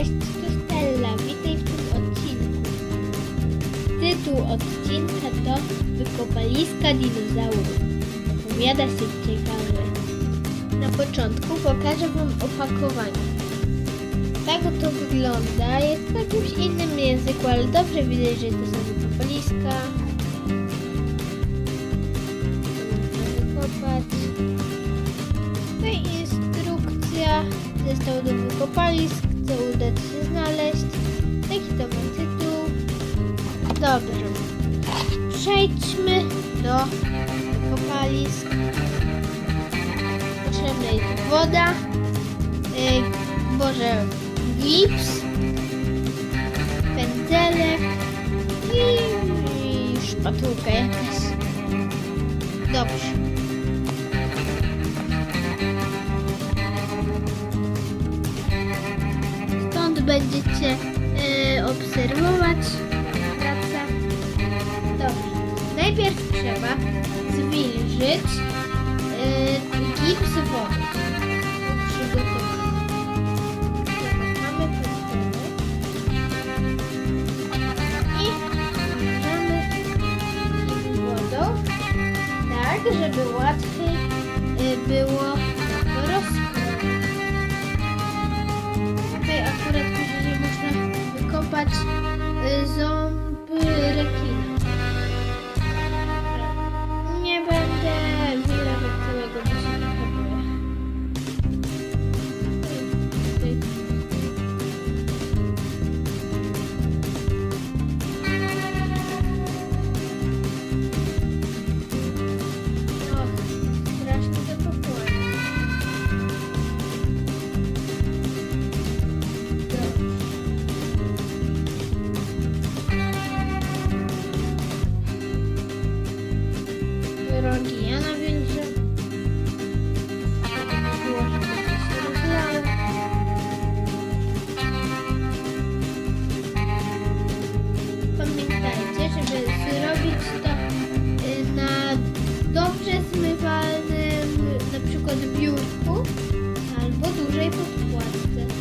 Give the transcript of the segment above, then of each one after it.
Cześć, tu Stella. Witaj w tym odcinku. Tytuł odcinka to Wykopaliska dinozaurów. Opowiada się ciekawe. Na początku pokażę Wam opakowanie. Tak to wygląda. Jest w jakimś innym języku, ale dobrze widać, że to są wykopaliska. Wykopać. I instrukcja zestaw do co uda się znaleźć. Taki to ma tytuł. Dobrze. Przejdźmy do wykopalisk. Potrzebna jest woda, yy, Boże, gips, pędzelek i, i szpatułka jakaś. Dobrze. Będziecie e, obserwować pracę. Dobrze. Najpierw trzeba zwilżyć e, gips wodą. Drogi, ja nawiążę. Było, żeby coś się rozlało. Pamiętajcie, żeby zrobić to y, na dobrze zmywalnym na przykład biurku albo dużej podkładce.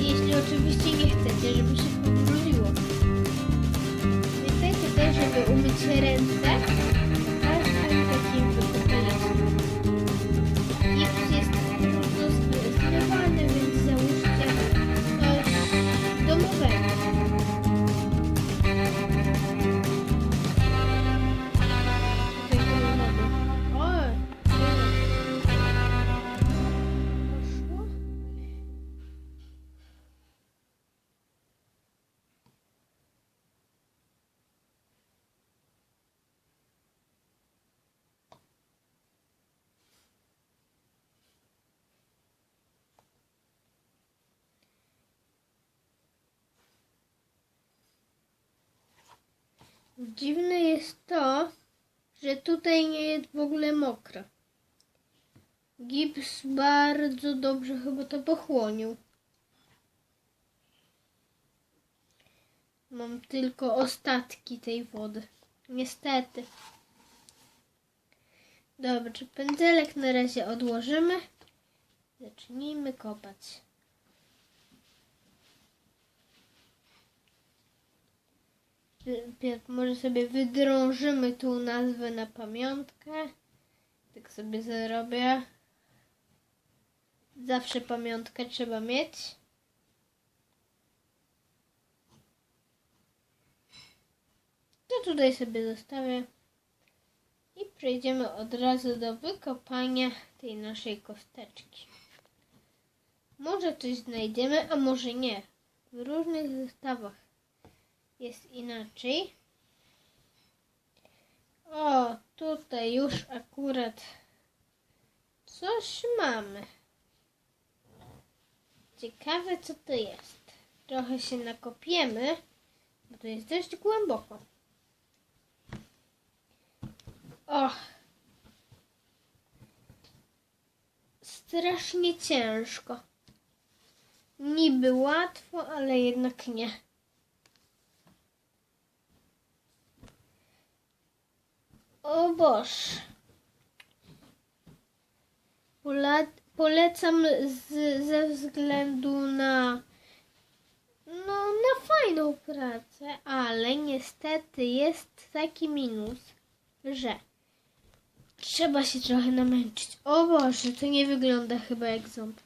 Jeśli oczywiście nie chcecie, żeby się pobrudziło. Pamiętajcie też, żeby umyć ręce Dziwne jest to, że tutaj nie jest w ogóle mokro. Gips bardzo dobrze chyba to pochłonił. Mam tylko ostatki tej wody. Niestety. Dobrze, pędzelek na razie odłożymy. Zacznijmy kopać. Pierw może sobie wydrążymy tą nazwę na pamiątkę. Tak sobie zrobię. Zawsze pamiątkę trzeba mieć. To tutaj sobie zostawię. I przejdziemy od razu do wykopania tej naszej kosteczki. Może coś znajdziemy, a może nie. W różnych zestawach jest inaczej. O, tutaj już akurat coś mamy. Ciekawe co to jest. Trochę się nakopiemy, bo to jest dość głęboko. O! Strasznie ciężko. Niby łatwo, ale jednak nie. O Boż. Polecam z, ze względu na no, na fajną pracę, ale niestety jest taki minus, że trzeba się trochę namęczyć. O Boże, to nie wygląda chyba jak ząb.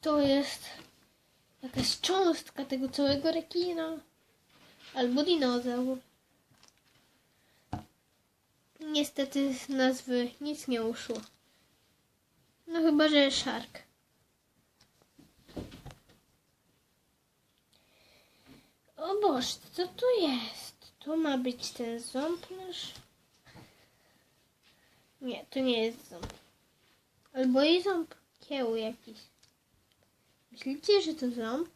To jest jakaś cząstka tego całego rekina. Albo dinozaur. Niestety z nazwy nic nie uszło. No chyba, że szark. O Boże, co tu jest? To ma być ten ząb nasz? Nie, to nie jest ząb. Albo i ząb kieł jakiś. Myślicie, że to ząb?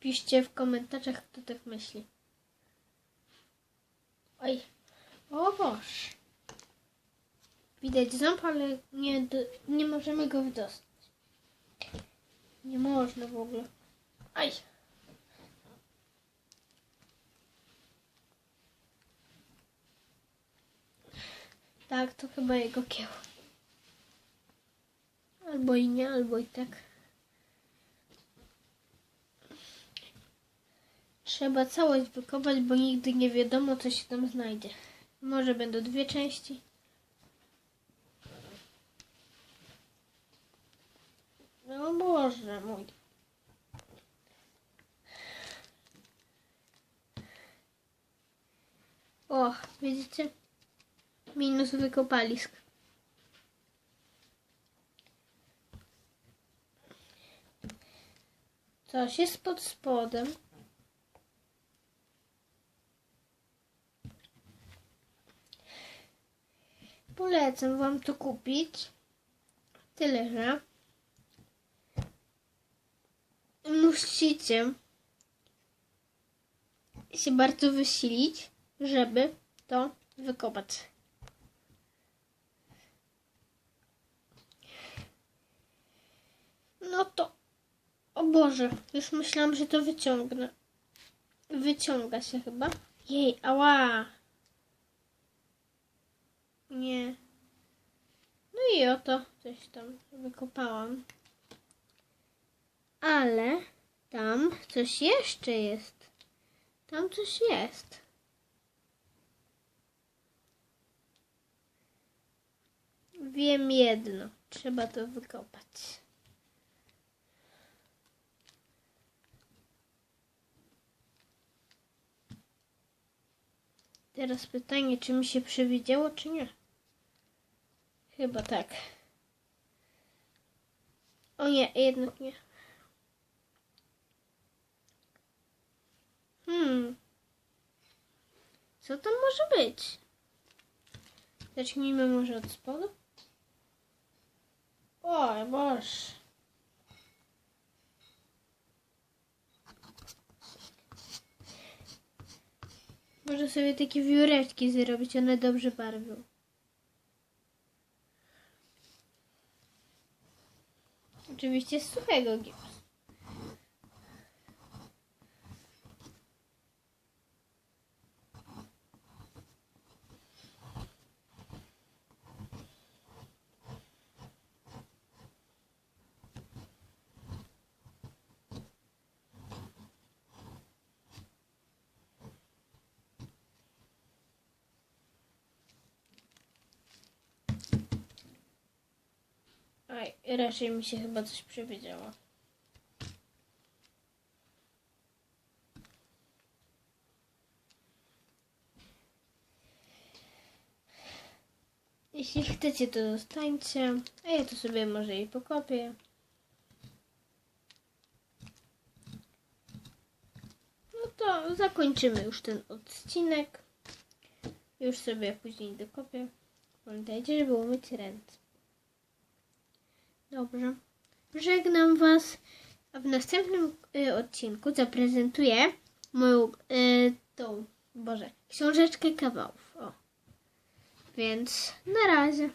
Piszcie w komentarzach, kto tak myśli. Oj, o. Widać ząb, ale nie, do, nie możemy go wydostać. Nie można w ogóle. Aj. Tak, to chyba jego kieł. Albo i nie, albo i tak. Trzeba całość wykopać, bo nigdy nie wiadomo, co się tam znajdzie. Może będą dwie części. No Boże mój. O, widzicie? Minus wykopalisk. Coś jest pod spodem. Polecam Wam to kupić. Tyle, że musicie się bardzo wysilić, żeby to wykopać. No to, o Boże, już myślałam, że to wyciągnę. Wyciąga się chyba. Jej, ała. Nie. No i oto coś tam wykopałam. Ale tam coś jeszcze jest. Tam coś jest. Wiem jedno. Trzeba to wykopać. Teraz pytanie, czy mi się przewidziało, czy nie? Chyba tak. O nie, jednak nie. Hmm. Co tam może być? Zacznijmy może od spodu. O, Boże. Może sobie takie wióreczki zrobić, one dobrze barwią. Oczywiście z suchego gipsu. Aj, raczej mi się chyba coś przewidziało. Jeśli chcecie, to zostańcie, a ja to sobie może i pokopię. No to zakończymy już ten odcinek. Już sobie później dokopię. Pamiętajcie, żeby umyć ręce. Dobrze. Żegnam Was. A w następnym y, odcinku zaprezentuję moją y, tą, Boże, książeczkę kawałów. O. Więc na razie.